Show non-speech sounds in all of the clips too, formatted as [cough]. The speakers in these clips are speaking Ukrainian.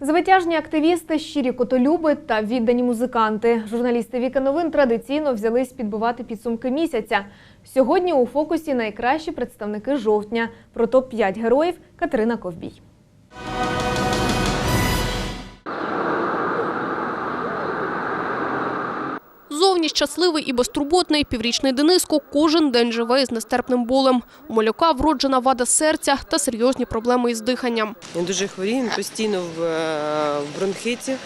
Звитяжні активісти, щирі котолюби та віддані музиканти. Журналісти Віка Новин традиційно взялись підбивати підсумки місяця. Сьогодні у фокусі найкращі представники жовтня. Про топ-5 героїв Катерина Ковбій. Зовні щасливий і безтурботний піврічний Дениско кожен день живе із нестерпним болем. У малюка вроджена вада серця та серйозні проблеми із диханням. Він дуже хворіє, він постійно в, е, бронхиті,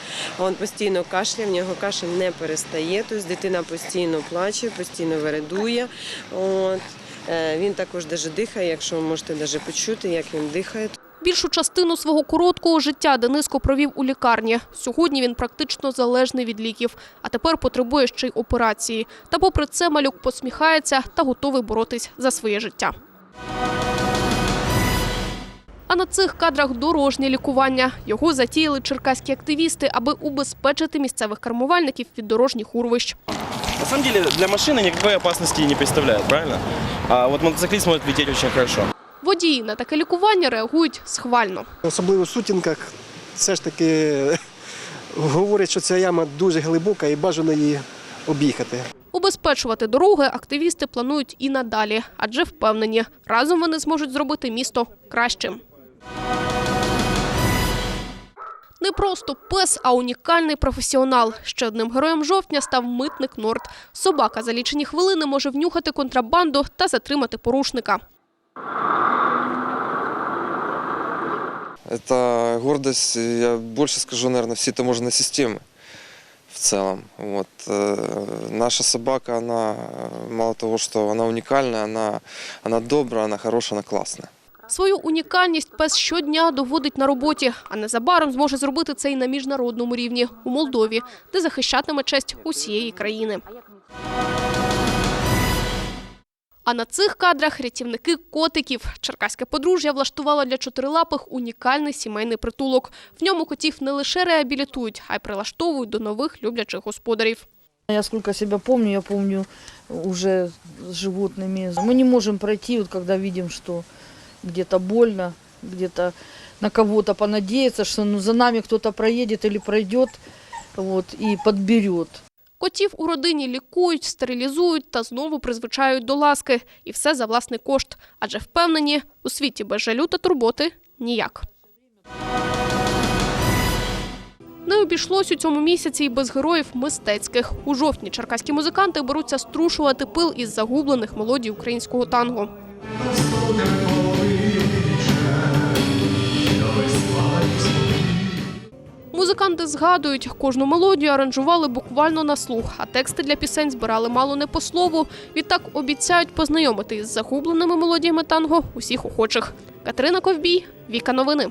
він постійно кашляє, в нього кашель не перестає, тобто дитина постійно плаче, постійно вередує. От. Е, Він також дихає, якщо ви можете почути, як він дихає. Більшу частину свого короткого життя Дениско провів у лікарні. Сьогодні він практично залежний від ліків, а тепер потребує ще й операції. Та попри це малюк посміхається та готовий боротись за своє життя. А на цих кадрах дорожнє лікування. Його затіяли черкаські активісти, аби убезпечити місцевих кермувальників від дорожніх урвищ. На самом деле для машины никакой опасности не представляет, правильно? А вот мотоциклист может лететь очень хорошо. Водії на таке лікування реагують схвально. Особливо в сутінках все ж таки [laughs] говорять, що ця яма дуже глибока і бажано її об'їхати. Убезпечувати дороги активісти планують і надалі, адже впевнені, разом вони зможуть зробити місто кращим. Не просто пес, а унікальний професіонал. Ще одним героєм жовтня став митник Норд. Собака за лічені хвилини може внюхати контрабанду та затримати порушника. Это гордость, я больше скажу, наверное, всей таможенной системы в целом. Вот. э, Наша собака, она э, мало того, что она уникальная, она, она добрая, она хорошая, она классная. Свою унікальність пес щодня доводить на роботі, а незабаром зможе зробити це і на міжнародному рівні у Молдові, де захищатиме честь усієї країни. А на цих кадрах рятівники котиків. Черкаське подружжя влаштувало для чотирилапих унікальний сімейний притулок. В ньому котів не лише реабілітують, а й прилаштовують до нових люблячих господарів. Я сколько себя помню, я помню уже с животными. Мы не можем пройти, вот когда видим, что больно, где-то на кого-то понадеяться, что ну, за нами кто-то проедет или пройдет вот, и подберет. Котів у родині лікують, стерилізують та знову призвичають до ласки. І все за власний кошт. Адже впевнені, у світі без жалю та турботи ніяк. Не обійшлось у цьому місяці і без героїв мистецьких. У жовтні черкаські музиканти беруться струшувати пил із загублених мелодій українського танго. Музиканти згадують, кожну мелодію аранжували буквально на слух, а тексти для пісень збирали мало не по слову. Відтак обіцяють познайомити із загубленими мелодіями танго усіх охочих. Катерина Ковбій, Віка Новини.